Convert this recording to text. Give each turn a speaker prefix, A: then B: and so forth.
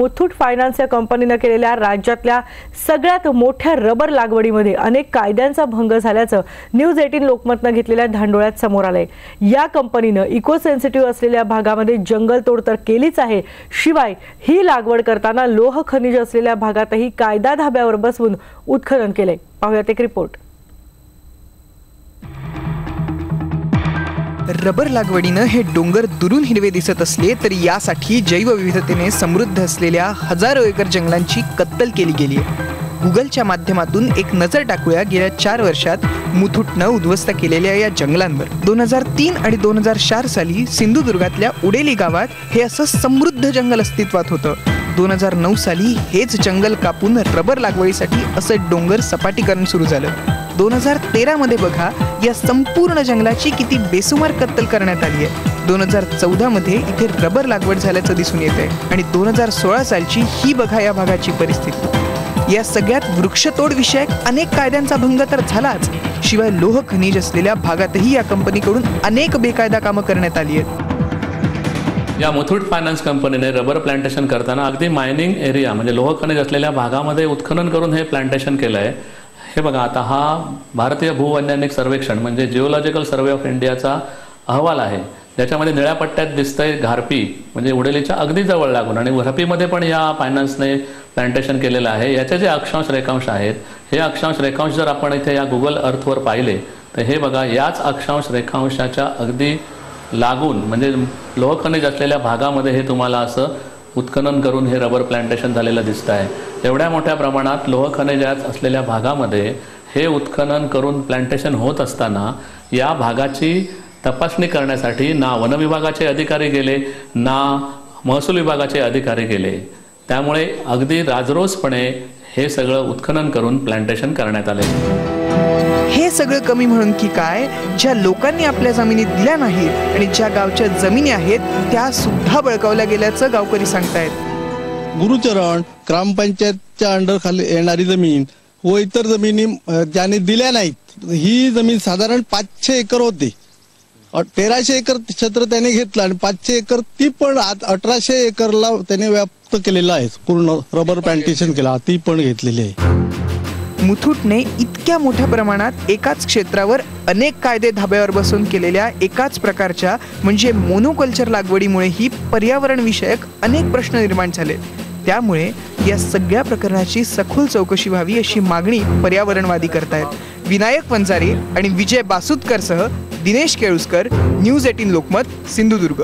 A: Muthoot finance या कंपनीनं केलेल्या राज्यातल्या सगळ्यात मोठ्या रबर लागवडीमध्ये अनेक कायद्यांचा भंग झाल्याचं न्यूज एटीन लोकमतनं घेतलेल्या धांडोळ्यात समोर आलंय. या कंपनीनं इको सेन्सिटिव्ह असलेल्या भागामध्ये जंगलतोड तर केलीच आहे. शिवाय ही लागवड करताना लोह खनिज असलेल्या भागातही कायदा धाब्यावर बसवून उत्खनन केलंय. पाहूयात एक रिपोर्ट
B: रबर लागवडीनं हे डोंगर दुरून हिरवे दिसत असले तरी यासाठी जैवविविधतेने समृद्ध असलेल्या हजारो एकर जंगलांची कत्तल केली गेली आहे. गुगलच्या माध्यमातून एक नजर टाकूया. गेल्या चार वर्षात मुथूटनं उद्ध्वस्त केलेल्या या जंगलांवर दोन हजार तीन आणि दोन हजार चार साली सिंधुदुर्गातल्या उडेली गावात हे असं समृद्ध जंगल अस्तित्वात होतं. दोन हजार नऊ साली हेच जंगल कापून रबर लागवडीसाठी असं डोंगर सपाटीकरण सुरू झालं. दोन हजार तेरामध्ये बघा या संपूर्ण जंगलाची किती बेसुमार कत्तल करण्यात आली आहे. दोन हजार चौदामध्ये इथे रबर लागवड झाल्याचं दिसून येत आहे आणि दोन हजार सोळा सालची ही बघा या भागाची परिस्थिती. या सगळ्यात वृक्षतोड विषयक अनेक कायद्यांचा भंग तर झालाच शिवाय लोह खनिज असलेल्या भागातही या कंपनीकडून अनेक बेकायदा कामं करण्यात आली आहेत.
C: या मुथूट फायनान्स कंपनीने रबर प्लांटेशन करताना अगदी मायनिंग एरिया म्हणजे लोह खनिज असलेल्या भागामध्ये उत्खनन करून हे प्लांटेशन केलं आहे हे बघा आता हा भारतीय भूवैज्ञानिक सर्वेक्षण म्हणजे जिओलॉजिकल सर्वे ऑफ इंडियाचा अहवाल आहे. ज्याच्यामध्ये निळ्या पट्ट्यात दिसतंय घारपी म्हणजे उडेलीच्या अगदी जवळ लागून. आणि घारपीमध्ये पण या फायनान्सने प्लांटेशन केलेलं आहे. याचे जे अक्षांश रेखांश आहेत हे अक्षांश रेखांश जर आपण इथे या गुगल अर्थवर पाहिले तर हे बघा याच अक्षांश रेखांशाच्या अगदी लागून म्हणजे लोहखनिज असलेल्या भागामध्ये हे तुम्हाला असं उत्खनन करून हे रबर प्लांटेशन झालेलं दिसतं आहे एवढ्या मोठ्या प्रमाणात लोह खनिजात असलेल्या भागामध्ये हे उत्खनन करून प्लांटेशन होत असताना या भागाची तपासणी करण्यासाठी ना वनविभागाचे अधिकारी गेले ना महसूल विभागाचे अधिकारी गेले. त्यामुळे अगदी राजरोसपणे हे सगळं उत्खनन करून प्लांटेशन करण्यात आले.
B: हे सगळं कमी म्हणून की काय? ज्या लोकांनी आपल्या जमिनी दिल्या नाहीत आणि ज्या गावच्या जमिनी आहेत त्या सुद्धा बळकावल्या गेल्याचं गावकरी सांगतायत.
D: गुरुचरण ग्रामपंचायतच्या अंडर खाली येणारी जमीन व इतर जमिनी ज्याने दिल्या नाहीत. ही जमीन साधारण पाचशे एकर होती. तेराशे एकर क्षेत्र त्याने घेतलं आणि पाचशे एकर ती पण अठराशे एकरला त्याने व्याप्त केलेलं आहे. पूर्ण रबर प्लांटेशन केला ती पण घेतलेली आहे.
B: मुथूटने इतक्या मोठ्या प्रमाणात एकाच क्षेत्रावर अनेक कायदे धाब्यावर बसून केलेल्या एकाच प्रकारच्या म्हणजे मोनोकल्चर लागवडीमुळेही पर्यावरणविषयक अनेक प्रश्न निर्माण झाले. त्यामुळे या सगळ्या प्रकरणाची सखोल चौकशी व्हावी अशी मागणी पर्यावरणवादी करतायत. विनायक वंजारी आणि विजय बासुतकरसह दिनेश केळुसकर न्यूज एटीन लोकमत सिंधुदुर्ग.